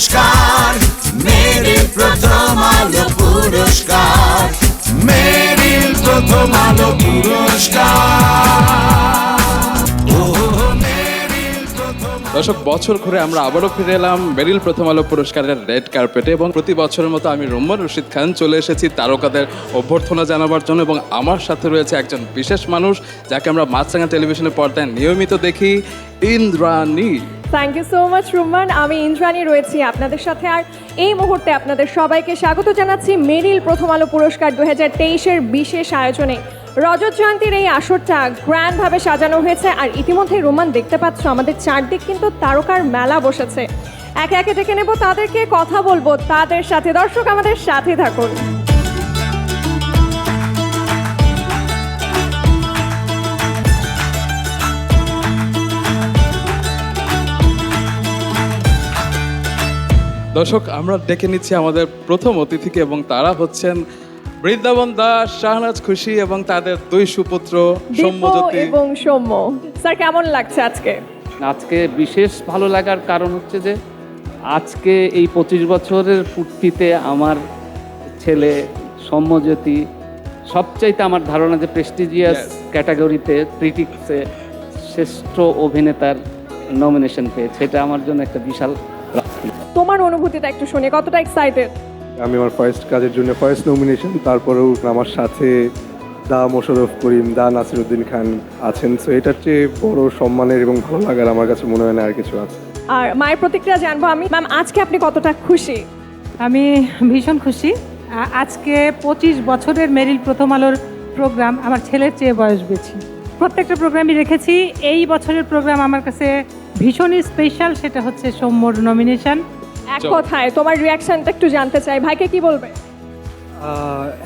পুরস্কার মেরিল প্রথম আলো পুরস্কার মেরিল প্রথম আলো পুরস্কার। দর্শক, বছর ঘুরে আমরা আবারও ফিরে এলাম বেরিল প্রথম আলো পুরস্কারের রেড কার্পেটে এবং প্রতি বছরের মতো আমি রোম্মান রশিদ খান চলে এসেছি তারকাদের অভ্যর্থনা জানাবার জন্য এবং আমার সাথে রয়েছে একজন বিশেষ মানুষ যাকে আমরা মাছরাঙা টেলিভিশনের পর্দায় নিয়মিত দেখি, Indrani. Thank you so much Ruman আমি ইন্দ্রাণী রয়েছি আপনাদের সাথে আর এই মুহূর্তে আপনাদের সবাইকে স্বাগত জানাচ্ছি মেরিল প্রথম আলো পুরস্কার দু হাজার বিশেষ আয়োজনে। রজত জয়ন্তীর এই আসরটা গ্র্যান্ডভাবে সাজানো হয়েছে, আর ইতিমধ্যে রোমান দেখতে পাচ্ছ, আমাদের চারদিক কিন্তু তারকার মেলা বসেছে। একে একে ডেকে নেব তাদেরকে কথা বলব, তাদের সাথে। দর্শক, আমাদের সাথে থাকুন। দর্শক, আমরা ডেকে নিচ্ছি আমাদের প্রথম অতিথিকে এবং তারা হচ্ছেন বৃন্দাবন দাস শাহনাজ খুশি এবং তাদের দুই সুপুত্র এবং সৌম্য। স্যার কেমন লাগছে আজকে? আজকে বিশেষ ভালো লাগার কারণ হচ্ছে যে আজকে এই পঁচিশ বছরের পূর্তিতে আমার ছেলে সৌম্যজ্যোতি সবচাইতে আমার ধারণা যে প্রেস্টিজিয়াস ক্যাটাগরিতে ক্রিটিক্সে শ্রেষ্ঠ অভিনেতার নমিনেশন পেয়েছে। এটা আমার জন্য একটা বিশাল তোমার অনুভূতিটা একটু শুনে কতটা এক্সাইটেড আমি আমার ফার্স্ট কাজের জন্য ফার্স্ট নমিনেশন তারপরেও আমার সাথে দা মোশাররফ করিম দা নাসিরুদ্দিন খান আছেন। সো এটার চেয়ে বড় সম্মানের এবং ভালো লাগার আমার কাছে মনে হয় না আর কিছু আছে। আর মায়ের প্রতিক্রিয়া জানব আমি। ম্যাম আজকে আপনি কতটা খুশি? আমি ভীষণ খুশি। আজকে পঁচিশ বছরের মেরিল প্রথম আলোর প্রোগ্রাম আমার ছেলের চেয়ে বয়স বেশি। প্রত্যেকটা প্রোগ্রামই রেখেছি। এই বছরের প্রোগ্রাম আমার কাছে ভীষণই স্পেশাল সেটা হচ্ছে সৌম্যর নমিনেশন এক কথায় তোমার রিয়াকশনটা একটু জানতে চাই। ভাইকে কি বলবে?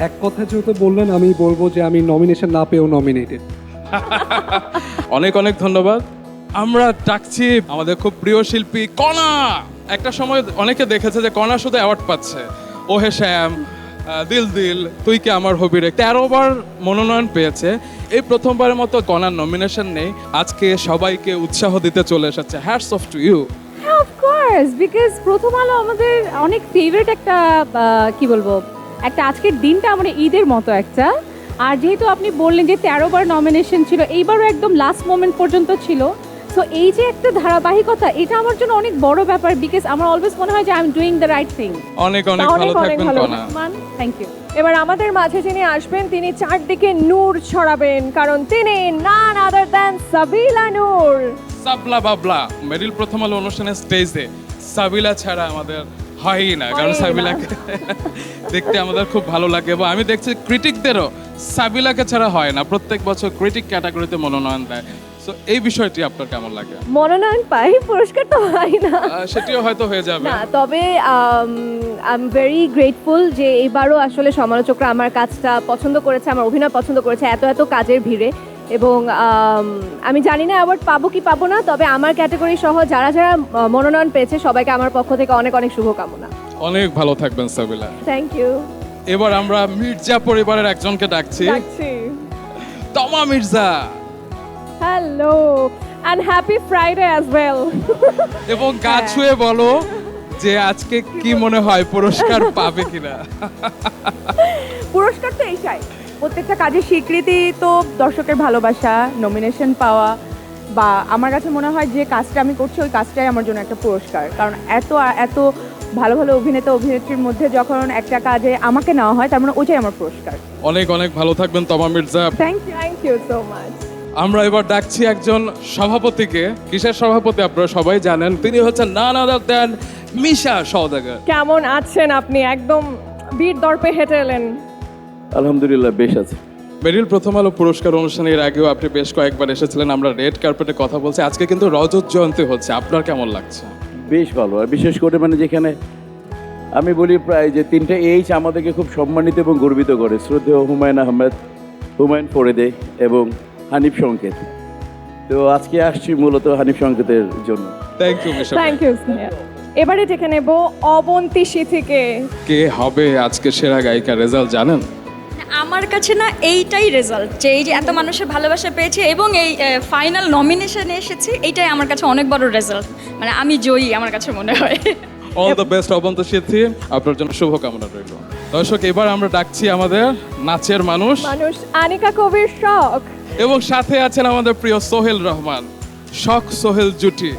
এক কথা যেহেতু বললেন আমি বলব যে আমি নমিনেশন না পেয়েও নমিনেটেড অনেক অনেক ধন্যবাদ। আমরা ডাকছি আমাদের খুব প্রিয় শিল্পী কণা। একটা সময় অনেকে দেখেছে যে কণা শুধু অ্যাওয়ার্ড পাচ্ছে। ওহে শ্যাম দিল দিল তুই কি আমার হবি রে? তেরো বার মনোনয়ন পেয়েছে। এই প্রথমবারের মতো কণার নমিনেশন নেই। আজকে সবাইকে উৎসাহ দিতে চলে এসেছে। Hats off to you of course because প্রথম আলো আমাদের অনেক ফেভারিট একটা কি বলব একটা আজকের দিনটা আমাদের ঈদের মতো একটা। আর যেহেতু আপনি বললেন যে তেরো বার নমিনেশন ছিল এইবারও একদম লাস্ট মোমেন্ট পর্যন্ত ছিল। সো এই যে একটা ধারাবাহিকতা এটা আমার জন্য অনেক বড় ব্যাপার বিকজ আমার অলওয়েজ মনে হয় যে I am doing the right thing অনেক অনেক ভালো থাকবেন মান থ্যাংক ইউ এবার আমাদের মাঝে যিনি আসবেন তিনি চারদিকে নূর ছড়াবেন কারণ তিনি নান আদার দ্যান সাবিলা নূর। সাবলা বাবলা মেরিল প্রথম আলো অনুষ্ঠানের স্টেজে সাবিলা ছাড়া আমাদের হয়ই না কারণ সাবিলাকে দেখতে আমাদের খুব ভালো লাগে এবং আমি দেখছি ক্রিটিকদেরও সাবিলাকে ছাড়া হয় না প্রত্যেক বছর ক্রিটিক ক্যাটাগরিতে মনোনয়ন দেয়। সো এই বিষয়টি আপনার কেমন লাগে? মনোনয়ন পাই পুরস্কার তো হয় না। সেটিও হয়তো হয়ে যাবে। না তবে আই এম ভেরি গ্রেটফুল যে এবারও আসলে সমালোচকরা আমার কাজটা পছন্দ করেছে আমার অভিনয় পছন্দ করেছে এত এত কাজের ভিড়ে। এবং আমি জানি না অ্যাওয়ার্ড পাবো কি পাবো না তবে আমার ক্যাটাগরি সহ যারা যারা মনোনয়ন পেয়েছে সবাইকে আমার পক্ষ থেকে অনেক অনেক শুভকামনা। অনেক ভালো থাকবেন সাবিলা। থ্যাংক ইউ এবার আমরা মির্জা পরিবারের একজনকে ডাকছি। ডাকছি। Toma Mirza. Hello and happy Friday as well এবং গা ছুঁয়ে বলো যে আজকে কি মনে হয় পুরস্কার পাবে কিনা। পুরস্কার তো এইটাই। প্রত্যেকটা কাজের স্বীকৃতি তো দর্শকের ভালোবাসা নমিনেশন পাওয়া বা আমার কাছে মনে হয় যে কাজটা আমি করছি ওই কাজটাই আমার জন্য একটা পুরস্কার। কারণ এত এত ভালো ভালো অভিনেতা অভিনেত্রীর মধ্যে যখন একটা কাজে আমাকে নেওয়া হয় তার মানে ওইটাই আমার পুরস্কার। অনেক অনেক ভালো থাকবেন Toma Mirza. Thank you thank you so much আমরা এবার ডাকছি একজন সভাপতিকে। কিসের সভাপতি আপনারা সবাই জানেন। তিনি হচ্ছেন নান আদার দেন মিশা সওদাগর। কেমন আছেন আপনি? একদম বীর দর্পে হেঁটে এলেন। আলহামদুলিল্লাহ বেশ আছে। মেরিল প্রথম আলো পুরস্কার অনুষ্ঠানের আগেও আপনি বেশ কয়েকবার এসেছিলেন আমরা রেড কার্পেটে কথা বলছি। আজকে কিন্তু রজত জয়ন্তী হচ্ছে আপনার কেমন লাগছে? বেশ ভালো আর বিশেষ করে মানে যেখানে আমি বলি প্রায় যে তিনটে এইচ আমাদেরকে খুব সম্মানিত এবং গর্বিত করে শ্রদ্ধেয় হুমায়ুন আহমেদ হুমায়ুন ফরিদে এবং হানিফ সংকেত। তো আজকে আসছি মূলত হানিফ সংকেতের জন্য। থ্যাংক ইউ থ্যাংক ইউ এবারে ডেকে নেব অবন্তিশি থেকে কে হবে আজকে সেরা গায়িকা রেজাল্ট জানেন? আমার কাছে না এইটাই রেজাল্ট যে এই যে এত মানুষের ভালোবাসা পেয়েছে এবং এই ফাইনাল নমিনেশনে এসেছি এইটাই আমার কাছে অনেক বড় রেজাল্ট মানে আমি জয়ী আমার কাছে মনে হয়। অল দ্য বেস্ট অবন্ত সিদ্ধি। আপনার জন্য শুভকামনা রইল। দর্শক এবার আমরা ডাকছি আমাদের নাচের মানুষ। মানুষ আনিকা কবির শখ। এবং সাথে আছেন আমাদের প্রিয় সোহেল রহমান। শখ সোহেল জুটি।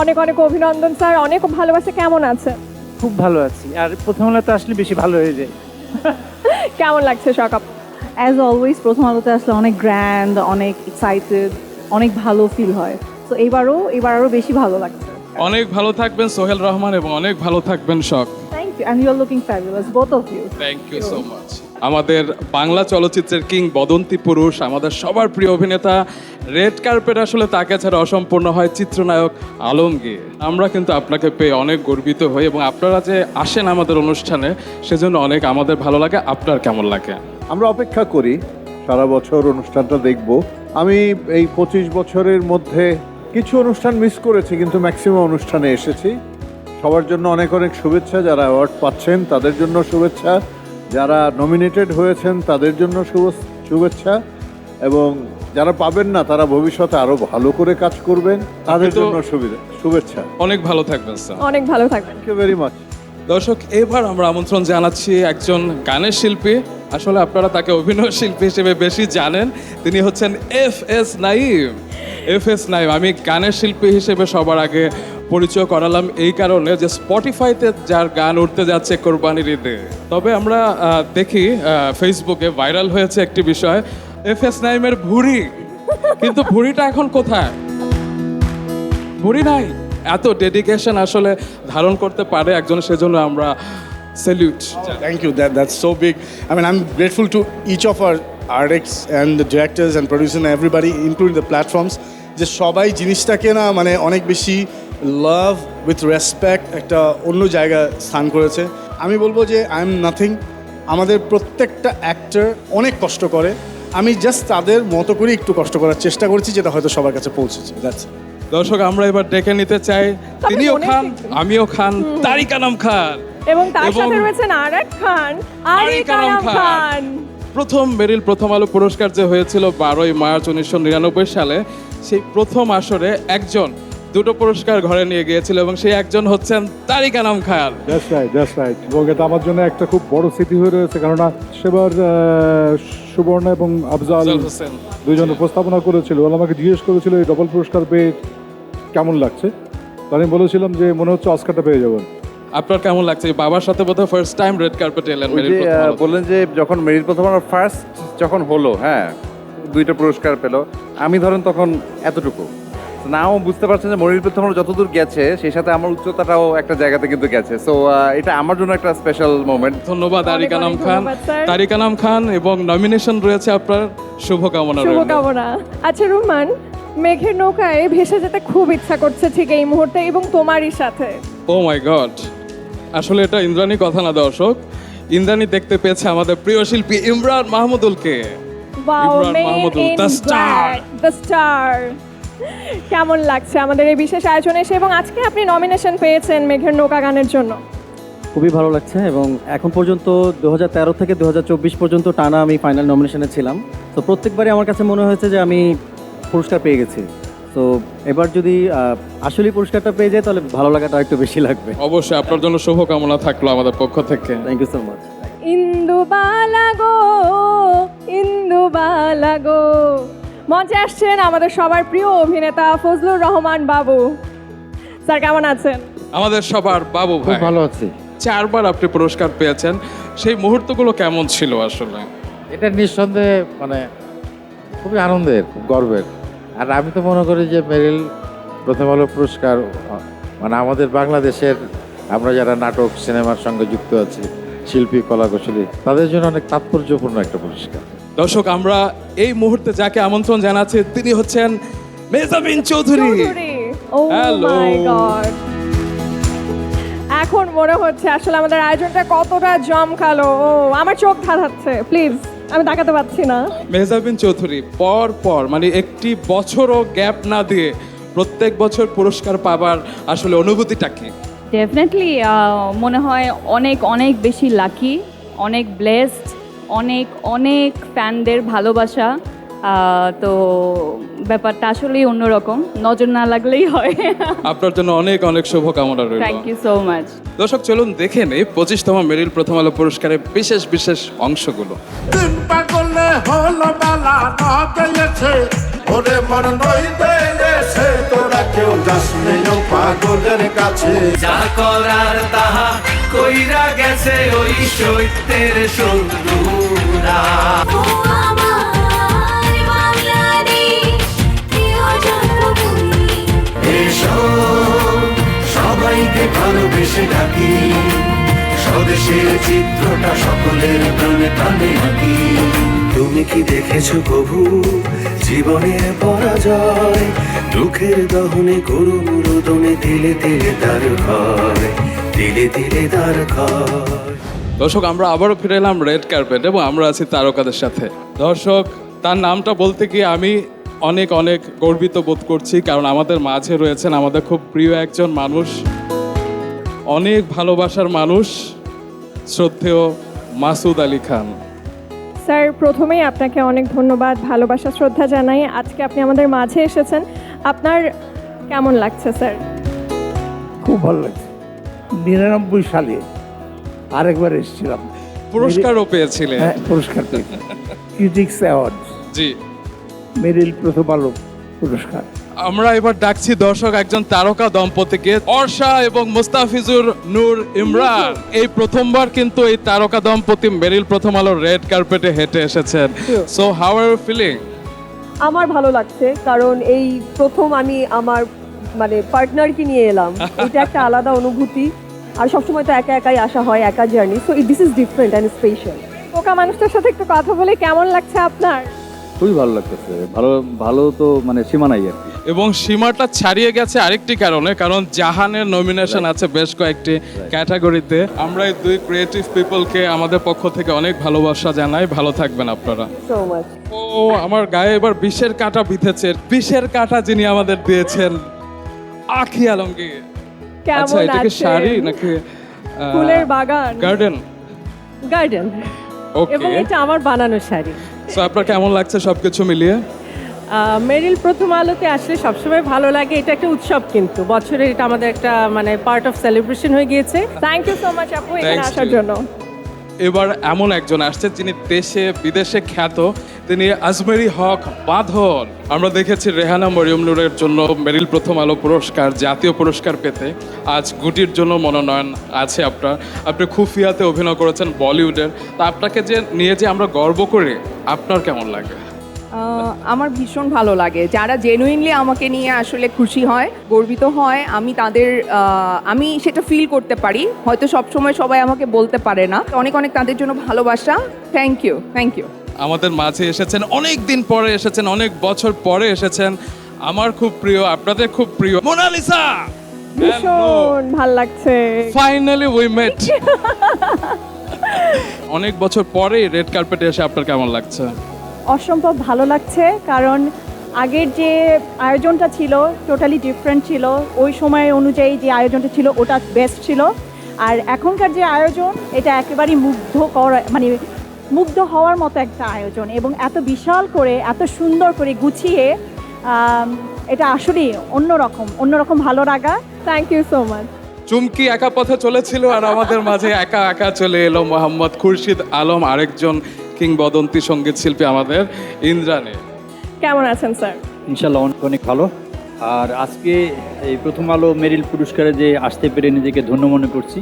অনেক অনেক অভিনন্দন স্যার। অনেক ভালোবাসা কেমন আছেন খুব ভালো আছি। আর প্রথম আলোতে আসলে বেশি ভালো হয়ে যায়। কেমন লাগছে শখ আপ অ্যাজ অলওয়েজ প্রথম আলোতে আসলে অনেক গ্র্যান্ড অনেক এক্সাইটেড অনেক ভালো ফিল হয়। তো এবারও এবার আরও বেশি ভালো লাগছে। অনেক ভালো থাকবেন সোহেল রহমান এবং অনেক ভালো থাকবেন Shokh thank you and you are looking fabulous both of you thank you so much Bangla Bangla চলচ্চিত্রের কিং বদন্তি পুরুষ, আমাদের সবার প্রিয় অভিনেতা, রেড কার্পেট আসলে তাকে ছাড়া অসম্পূর্ণ হয় চিত্রনায়ক আলমগীর। আমরা কিন্তু আপনাকে পেয়ে অনেক গর্বিত হই এবং আপনারা যে আসেন আমাদের অনুষ্ঠানে, সেজন্য অনেক আমাদের ভালো লাগে। আপনার কেমন লাগে? আমরা অপেক্ষা করি, সারা বছর অনুষ্ঠানটা দেখব। আমি এই পঁচিশ বছরের মধ্যে কিছু অনুষ্ঠান মিস করেছি, কিন্তু ম্যাক্সিমাম অনুষ্ঠানে এসেছি। সবার জন্য অনেক অনেক শুভেচ্ছা, যারা অ্যাওয়ার্ড পাচ্ছেন, তাদের জন্য শুভেচ্ছা। যারা নমিনেটেড হয়েছেন তাদের জন্য শুভ- শুভেচ্ছা এবং যারা পাবেন না তারা ভবিষ্যতে আরও ভালো করে কাজ করবেন। তাদের জন্য সুবিধা শুভেচ্ছা। অনেক ভালো থাকবেন স্যার। অনেক ভালো থাকবেন। থ্যাংক ইউ ভেরি মাচ দর্শক এবার আমরা আমন্ত্রণ জানাচ্ছি একজন গানের শিল্পী। আসলে আপনারা তাকে অভিনয় শিল্পী হিসেবে বেশি জানেন। তিনি হচ্ছেন F S Nayeem F S Nayeem আমি গানের শিল্পী হিসেবে সবার আগে পরিচয় করালাম এই কারণে যে স্পটিফাইতে যার গান উঠতে যাচ্ছে কোরবানির ঈদে। তবে আমরা দেখি ফেসবুকে ভাইরাল হয়েছে একটি বিষয়। এফ এস নাইমের ভুড়ি। কিন্তু ভুড়িটা এখন কোথায়? ভুড়ি নাই। এত ডেডিকেশন আসলে ধারণ করতে পারে একজন সেজন্য আমরা salute Thank you. That that's so big. I mean, I'm grateful to each of our artists and the directors and producers and everybody, including the platforms যে সবাই জিনিসটাকে না মানে অনেক বেশি লাভ উইথ রেসপেক্ট একটা অন্য জায়গা স্থান করেছে। আমি বলব যে আই এম নাথিং আমাদের প্রত্যেকটা অ্যাক্টর অনেক কষ্ট করে। আমি জাস্ট তাদের মতো করে একটু কষ্ট করার চেষ্টা করছি যেটা হয়তো সবার কাছে পৌঁছেছে। দ্যাটস দর্শক আমরা এবার ডেকে নিতে চাই। তিনিও খান আমিও খান তারিকা নাম খান। এবং তার সাথে রয়েছেন আরাক খান আরিকা আরিকারাম খান। খান। প্রথম মেরিল প্রথম আলো পুরস্কার যে হয়েছিল বারোই মার্চ উনিশশো নিরানব্বই সালে সেই প্রথম আসরে একজন দুটো পুরস্কার ঘরে নিয়ে গিয়েছিল এবং সেই একজন হচ্ছেন তারিকা নাম Khayal. That's right that's right এবং এটা আমার জন্য একটা খুব বড় স্মৃতি হয়ে রয়েছে কেননা সেবার সুবর্ণ এবং আফজাল হোসেন। দুজন উপস্থাপনা করেছিল। ওরা আমাকে জিজ্ঞেস করেছিল এই ডবল পুরস্কার পেয়ে কেমন লাগছে? তো আমি বলেছিলাম যে মনে হচ্ছে অস্কারটা পেয়ে যাবেন। আপনার কেমন লাগছে? বাবার সাথে বোধহয় ফার্স্ট টাইম রেড কার্পেট এলেন বললেন যে যখন মেরিল প্রথম আমার ফার্স্ট যখন হলো হ্যাঁ দুইটা পুরস্কার পেল। আমি ধরেন তখন এতটুকু। নাও বুঝতে পারছেন যে মরিল প্রথম যতদূর গেছে সেই সাথে আমার উচ্চতাটাও একটা জায়গাতে কিন্তু গেছে। সো এটা আমার জন্য একটা স্পেশাল মোমেন্ট ধন্যবাদ তারিকা নাম খান। তারিকা নাম খান এবং নমিনেশন রয়েছে আপনার শুভকামনা শুভকামনা। আচ্ছা রুমান মেঘের নৌকায় ভেসে যেতে খুব ইচ্ছা করছে ঠিক এই মুহূর্তে এবং তোমারই সাথে। ও মাই গড আসলে এটা ইন্দ্রাণী কথা না দর্শক। ইন্দ্রাণী দেখতে পেয়েছে আমাদের প্রিয় শিল্পী ইমরান মাহমুদুলকে। ওয়াও ইমরান মেন মাহমুদুল, ইন the star. কেমন লাগছে আমাদের এই বিশেষ আয়োজনে এসে? এবং আজকে আপনি নমিনেশন পেয়েছেন মেঘের নৌকা গানের জন্য। খুবই ভালো লাগছে এবং এখন পর্যন্ত দুহাজার তেরো থেকে দু হাজার চব্বিশ পর্যন্ত টানা আমি ফাইনাল নমিনেশনে ছিলাম। তো প্রত্যেকবারই আমার কাছে মনে হয়েছে যে আমি পুরস্কার পেয়ে গেছি। তো এবার যদি আহ, আসলেই পুরস্কারটা পেয়ে যাই তাহলে ভালো লাগাটা একটু বেশি লাগবে। অবশ্যই আপনার জন্য শুভকামনা থাকল আমাদের পক্ষ থেকে। Thank you so much Indu বালাগো ইন্দু বালাগো মঞ্চে আসছেন আমাদের সবার প্রিয় অভিনেতা ফজলুর রহমান বাবু। স্যার কেমন আছেন? আমাদের সবার বাবু ভাই। ভালো আছি। চারবার আপনি পুরস্কার পেয়েছেন। সেই মুহূর্তগুলো কেমন ছিল আসলে? এটা নিঃসন্দেহে মানে খুবই আনন্দের খুব গর্বের। আর আমি তো মনে করি যে মেরিল প্রথম আলো পুরস্কার মানে আমাদের বাংলাদেশের আমরা যারা নাটক সিনেমার সঙ্গে যুক্ত আছি শিল্পী কলা কলাকুশলী তাদের জন্য অনেক তাৎপর্যপূর্ণ একটা পুরস্কার। দর্শক আমরা এই মুহূর্তে যাকে আমন্ত্রণ জানাচ্ছি তিনি হচ্ছেন মেজাবিন চৌধুরী. মাই গড এখন মনে হচ্ছে আসলে আমাদের আয়োজনটা কতটা জমকালো। ও আমার চোখ ধাঁধাচ্ছে প্লিজ আমি তাকাতে পারছি না। মেহজাবিন চৌধুরী পর পর মানে একটি বছরও গ্যাপ না দিয়ে প্রত্যেক বছর পুরস্কার পাবার আসলে অনুভূতিটা কি? ডেফিনেটলি মনে হয় অনেক অনেক বেশি লাকি অনেক ব্লেসড অনেক অনেক ফ্যানদের ভালোবাসা তো ব্যাপারটা আসলেই অন্যরকম। নজর না লাগলেই হয়। আপনার জন্য অনেক অনেক শুভকামনা রইল। থ্যাংক ইউ সো মাচ দর্শক চলুন দেখে নেই পঁচিশতম মেরিল প্রথম আলো পুরস্কারের বিশেষ বিশেষ অংশগুলো। হলো বেলা ন ওরে মন নই তোরা কেউ যাস নেই পাগলের কাছে। যা করার তাহা কইরা গেছে ওই সত্যের সুন্দরা সবাইকে ভালোবেসে ডাকি। স্বদেশের চিত্রটা সকলের প্রাণে প্রাণে আঁকি। তুমি কি দেখেছ কভু জীবনের পরাজয়, দুঃখের দহনে গরু মুরুদনে দিলে দিলে তার দিলে দিলে তার দর্শক, আমরা আবারও ফিরে এলাম রেড কার্পেট এবং আমরা আছি তারকাদের সাথে। দর্শক, তার নামটা বলতে গিয়ে আমি অনেক অনেক গর্বিত বোধ করছি, কারণ আমাদের মাঝে রয়েছেন আমাদের খুব প্রিয় একজন মানুষ, অনেক ভালোবাসার মানুষ, শ্রদ্ধেয় মাসুদ আলী খান। স্যার প্রথমেই আপনাকে অনেক ধন্যবাদ ভালোবাসা শ্রদ্ধা জানাই। আজকে আপনি আমাদের মাঝে এসেছেন। আপনার কেমন লাগছে স্যার? খুব ভালো লাগছে। নিরানব্বই সালে আরেকবার এসেছিলাম। পুরস্কারও পেয়েছিলেন। হ্যাঁ পুরস্কার পেয়েছি ক্রিটিক্স অ্যাওয়ার্ড জি। মেরিল প্রথম আলো পুরস্কার। আমরা এবার ডাকছি দর্শক একজন তারকা দম্পতিকে অর্ষা এবং মুস্তাফিজুর নূর ইমরান। এই প্রথমবার কিন্তু এই তারকা দম্পতি মেরিল প্রথম আলো রেড কার্পেটে হেঁটে এসেছেন। সো হাউ আর ফিলিং আমার ভালো লাগছে কারণ এই প্রথম আমি আমার মানে পার্টনারকে নিয়ে এলাম। এটা একটা আলাদা অনুভূতি। আর সবসময় তো একা একাই আসা হয় একা journey so this is different and special পোকা মানুষটার সাথে একটু কথা বলে কেমন লাগছে আপনার? খুবই ভালো লাগতেছে। ভালো ভালো তো মানে সীমা নাই আর কি। এবং সীমাটা ছাড়িয়ে গেছে আরেকটি কারণে কারণ জাহানের নমিনেশন আছে বেশ কয়েকটি ক্যাটাগরিতে। আমরা এই দুই ক্রিয়েটিভ পিপলকে আমাদের পক্ষ থেকে অনেক ভালোবাসা জানাই। ভালো থাকবেন আপনারা। ও আমার গায়ে এবার বিষের কাঁটা বিঁধেছে। বিষের কাঁটা যিনি আমাদের দিয়েছেন আখি আলমগীর। আচ্ছা এটা কি শাড়ি নাকি ফুলের বাগান? গার্ডেন গার্ডেন ওকে এবং এটা আমার বানানো শাড়ি। সো আপনার কেমন লাগছে সবকিছু মিলিয়ে? মেরিল প্রথম আলোতে আসলে সবসময় ভালো লাগে। এটা একটা উৎসব কিন্তু। বছরের এটা আমাদের একটা মানে পার্ট অফ সেলিব্রেশন হয়ে গিয়েছে। থ্যাংক ইউ সো মাচ আপু এখানে আসার জন্য। এবার এমন একজন আসছে যিনি দেশে বিদেশে খ্যাত। তিনি আজমেরি হক বাঁধন। আমরা দেখেছি রেহানা মরিয়ম নূরের জন্য মেরিল প্রথম আলো পুরস্কার জাতীয় পুরস্কার পেতে। আজ গুটির জন্য মনোনয়ন আছে আপনার। আপনি খুফিয়াতে অভিনয় করেছেন বলিউডের। তা আপনাকে যে নিয়ে যে আমরা গর্ব করি আপনার কেমন লাগে? আমার ভীষণ ভালো লাগে। যারা জেনুইনলি আমাকে নিয়ে আসলে খুশি হয় গর্বিত হয় আমি তাদের আমি সেটা ফিল করতে পারি। হয়তো সবসময় সবাই আমাকে বলতে পারে না। অনেক অনেক তাদের জন্য ভালোবাসা। থ্যাংক ইউ থ্যাংক ইউ আমাদের মাঝে এসেছেন অনেক দিন পরে এসেছেন অনেক বছর পরে এসেছেন। আমার খুব প্রিয় আপনাদের খুব প্রিয় মোনালিসা! ভীষণ ভালো লাগছে। ফাইনালি উই মেট অনেক বছর পরে রেড কার্পেটে এসে আপনার কেমন লাগছে? অসম্ভব ভালো লাগছে, কারণ আগের যে আয়োজনটা ছিল টোটালি ডিফারেন্ট ছিল। ওই সময় অনুযায়ী যে আয়োজনটা ছিল, ওটা বেস্ট ছিল। আর এখনকার যে আয়োজন, এটা একেবারেই মুগ্ধ করা মানে মুগ্ধ হওয়ার মতো একটা আয়োজন এবং এত বিশাল করে, এত সুন্দর করে গুছিয়ে এটা আসলেই অন্যরকম অন্যরকম ভালো লাগা। Thank you so much Chumki একা পথে চলেছিল আর আমাদের মাঝে একা একা চলে এলো মোহাম্মদ খুরশিদ আলম, আরেকজন কিংবদন্তি সংগীত শিল্পী আমাদের ইন্দ্রাণী। কেমন আছেন স্যার? ইনশাল্লাহ অনেক অনেক ভালো। আর আজকে এই প্রথম আলো মেরিল পুরস্কারে যে আসতে পেরে নিজেকে ধন্য মনে করছি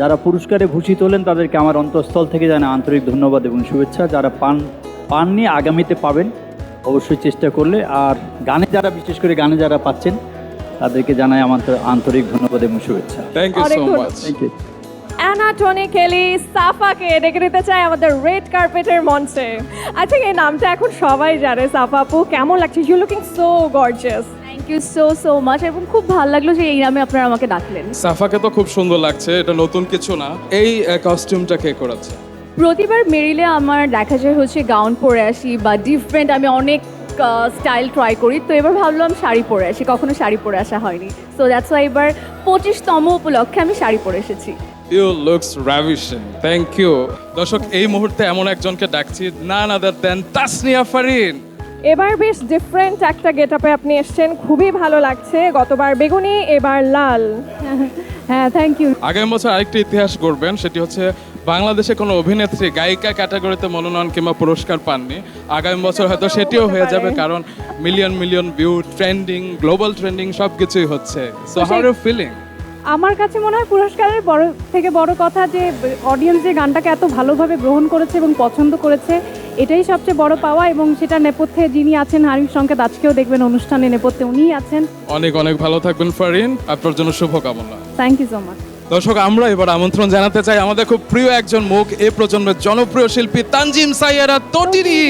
যারা পুরস্কারে ভূষিত হলেন তাদেরকে আমার অন্তঃস্থল থেকে জানা আন্তরিক ধন্যবাদ এবং শুভেচ্ছা। যারা পান পাননি আগামীতে পাবেন অবশ্যই চেষ্টা করলে। আর গানে যারা বিশেষ করে গানে যারা পাচ্ছেন তাদেরকে জানাই আমার আন্তরিক ধন্যবাদ এবং শুভেচ্ছা। Thank you so much thank you অ্যানাটনি কেলি সাফাকে ডেকে নিতে চাই আমাদের রেড কার্পেটের মঞ্চে। আচ্ছা এই নামটা এখন সবাই জানে সাফা আপু কেমন লাগছে? You looking so gorgeous thank you so so much এবং খুব ভালো লাগল যে এই নামে আপনারা আমাকে ডাকলেন। সাফাকে তো খুব সুন্দর লাগছে এটা নতুন কিছু না এই কস্টিউমটা কে করেছে প্রতিবার মেরিলে আমার দেখা যায় হচ্ছে গাউন পরে আসি বা ডিফারেন্ট আমি অনেক স্টাইল ট্রাই করি তো এবার ভাবলাম শাড়ি পরে আসি কখনো শাড়ি পরে আসা হয়নি। সো দ্যাটস ওয়াই এবার পঁচিশতম উপলক্ষে আমি শাড়ি পরে এসেছি। You looks ravishing thank you দর্শক এই মুহূর্তে এমন একজনকে ডাকছি নান আদার দেন তাসনিয়া ফারিন। এবার বেশ ডিফারেন্ট একটা গেট আপে আপনি এসছেন খুবই ভালো লাগছে। গতবার বেগুনি এবার লাল। হ্যাঁ থ্যাংক ইউ আগামী বছর আরেকটি ইতিহাস গড়বেন সেটি হচ্ছে বাংলাদেশে কোনো অভিনেত্রী গায়িকা ক্যাটাগরিতে মনোনয়ন কিংবা পুরস্কার পাননি। আগামী বছর হয়তো সেটিও হয়ে যাবে কারণ million million view trending global trending সব কিছুই হচ্ছে সো হাউ ইউ ফিলিং আমার কাছে মনে হয় পুরস্কারের বড় থেকে বড় কথা যে অডিয়েন্স যে গানটাকে এত ভালোভাবে গ্রহণ করেছে এবং পছন্দ করেছে এটাই সবচেয়ে বড় পাওয়া এবং সেটা নেপথ্যে যিনি আছেন হারিফ সংকেত আজকেও দেখবেন অনুষ্ঠানে নেপথ্যে উনিই আছেন। অনেক অনেক ভালো থাকবেন ফারিন। আপনার জন্য শুভকামনা। থ্যাংক ইউ সো মাচ দর্শক আমরা এবার আমন্ত্রণ জানাতে চাই আমাদের খুব প্রিয় একজন মুখ এ প্রজন্মের জনপ্রিয় শিল্পী তানজিম সাইয়ারা তটিরি।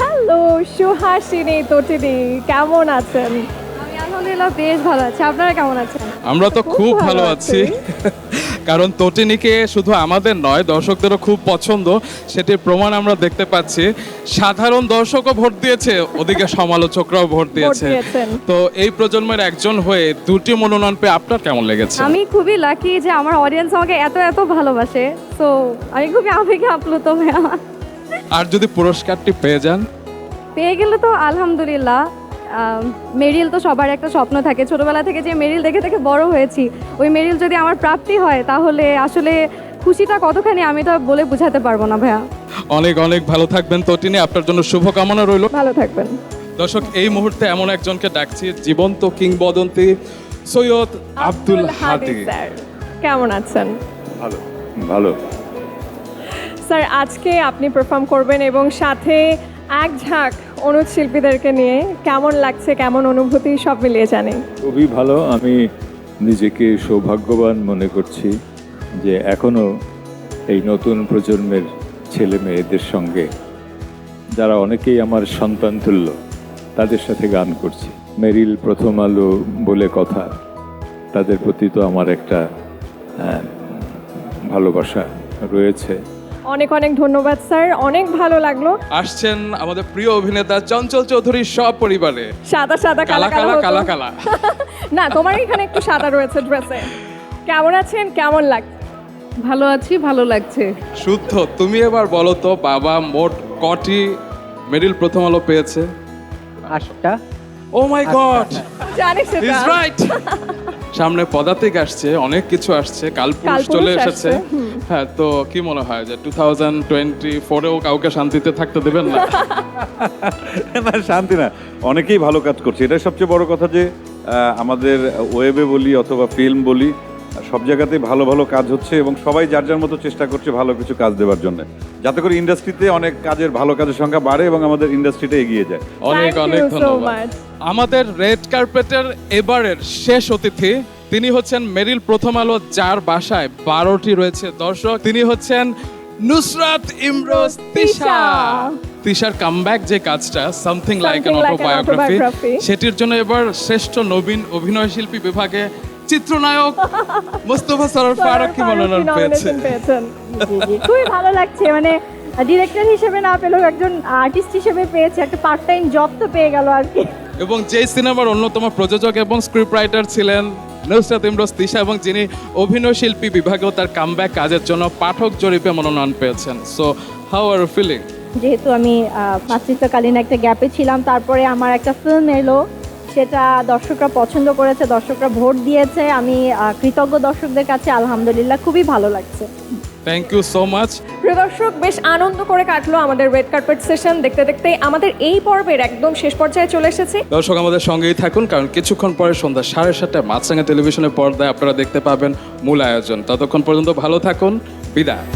হ্যালো সুহাসিনী তোটিনি কেমন আছেন? আলহামদুলিল্লাহ বেশ ভালো আছি। আপনারা কেমন আছেন? আমরা তো খুব ভালো আছি। কারণ তটিনীকে শুধু আমাদের নয় দর্শকদেরও খুব পছন্দ। সেটির প্রমাণ আমরা দেখতে পাচ্ছি। সাধারণ দর্শকও ভোট দিয়েছে ওদিকে সমালোচকরাও ভোট দিয়েছে। তো এই প্রজন্মের একজন হয়ে দুটি মনোনয়ন পেয়ে আপনার কেমন লেগেছে? আমি খুবই লাকি যে আমার অডিয়েন্স আমাকে এত এত ভালোবাসে। তো আমি খুবই আবেগে আপ্লুত ভাইয়া আর যদি পুরস্কারটি পেয়ে যান? পেয়ে গেলে তো আলহামদুলিল্লাহ। মেরিল তো সবার একটা স্বপ্ন থাকে। ছোটবেলা থেকে যে মেরিল দেখে দেখে বড় হয়েছি ওই মেরিল যদি আমার প্রাপ্তি হয় তাহলে আসলে খুশিটা কতখানি আমি তো বলে বোঝাতে পারব না ভাইয়া। অনেক অনেক ভালো থাকবেন তটিনী আপনার জন্য শুভকামনা রইল। ভালো থাকবেন। দর্শক এই মুহূর্তে এমন একজনকে ডাকছি জীবন্ত কিংবদন্তি সৈয়দ আব্দুল হাদি স্যার কেমন আছেন? ভালো ভালো। স্যার আজকে আপনি পারফর্ম করবেন এবং সাথে এক ঝাঁক অনুজ শিল্পীদেরকে নিয়ে কেমন লাগছে, কেমন অনুভূতি, সব মিলিয়ে জানি। খুবই ভালো। আমি নিজেকে সৌভাগ্যবান মনে করছি যে এখনও এই নতুন প্রজন্মের ছেলে মেয়েদের সঙ্গে যারা অনেকেই আমার সন্তান তুল্য, তাদের সাথে গান করছি। মেরিল প্রথম আলো বলে কথা, তাদের প্রতি তো আমার একটা ভালোবাসা রয়েছে। অনেক অনেক ধন্যবাদ স্যার। অনেক ভালো লাগল। আসছেন আমাদের প্রিয় অভিনেতা চঞ্চল চৌধুরী সব পরিবারে সাদা সাদা কালা কালা কালা কালা না তোমার এখানে একটু সাদা রয়েছে ড্রেসে কেমন আছেন? কেমন লাগছে ভালো আছি ভালো লাগছে। শুদ্ধ। তুমি এবার বলো তো বাবা মোট কটি মেরিল প্রথম আলো পেয়েছে? আটটা। ও মাই গড জানি ইজ রাইট সামনে পদাতিক আসছে অনেক কিছু আসছে কালপুরুষ চলে এসেছে। হ্যাঁ তো কি মনে হয় যে টু থাউজেন্ড টোয়েন্টি ফোরেও কাউকে শান্তিতে থাকতে দেবেন না? না শান্তি না। অনেকেই ভালো কাজ করছে। এটাই সবচেয়ে বড় কথা যে আহ, আমাদের ওয়েবে বলি অথবা ফিল্ম বলি সব জায়গাতেই ভালো ভালো কাজ হচ্ছে এবং সবাই যার যার মতো চেষ্টা করছে ভালো কিছু কাজ দেওয়ার জন্য। যাতে করে ইন্ডাস্ট্রিতে অনেক কাজের ভালো কাজের সংখ্যা বাড়ে এবং আমাদের ইন্ডাস্ট্রিটা এগিয়ে যায়। অনেক অনেক ধন্যবাদ। আমাদের রেড কার্পেটের এবারের শেষ অতিথি তিনি হচ্ছেন মেরিল প্রথম আলো যার বাসায় বারোটি রয়েছে দর্শক। তিনি হচ্ছেন নুসরাত ইমরোজ তিশা। তিশার কামব্যাক যে কাজটা সামথিং লাইক অ্যান অটোবায়োগ্রাফি সেটির জন্য এবার শ্রেষ্ঠ নবীন অভিনয় শিল্পী বিভাগে চিত্রনায়ক মোস্তফা সরোর ফারুক কি মনোনয়ন পেয়েছে পেয়েছেন। খুবই ভালো লাগছে মানে ডিরেক্টর হিসেবে না পেলেও একজন আর্টিস্ট হিসেবে পেয়েছে একটা পার্ট টাইম জব তো পেয়ে গেল আর কি। এবং যেই সিনেমার অন্যতম প্রযোজক এবং স্ক্রিপ্ট রাইটার ছিলেন নুসরাত ইমরোজ তিশা এবং যিনি অভিনয় শিল্পী বিভাগেও তার কামব্যাক কাজের জন্য পাঠক জরিপে মনোনয়ন পেয়েছেন। সো হাউ আর ফিলিং যেহেতু আমি মাতৃত্বকালীন একটা গ্যাপে ছিলাম তারপরে আমার একটা ফিল্ম এলো সেটা দর্শকরা পছন্দ করেছে দর্শকরা ভোট দিয়েছে। আমি কৃতজ্ঞ দর্শকদের কাছে আলহামদুলিল্লাহ খুবই ভালো লাগছে। থ্যাংক ইউ সো মাচ প্রিয় দর্শক বেশ আনন্দ করে কাটলো আমাদের রেড কার্পেট সেশন দেখতে দেখতে আমাদের এই পর্বের একদম শেষ পর্যায়ে চলে এসেছি। দর্শক আমাদের সঙ্গেই থাকুন কারণ কিছুক্ষণ পরে সন্ধ্যা সাড়ে সাতটায় মাছরাঙা টেলিভিশনের পর্দায় আপনারা দেখতে পাবেন মূল আয়োজন। ততক্ষণ পর্যন্ত ভালো থাকুন বিদায়।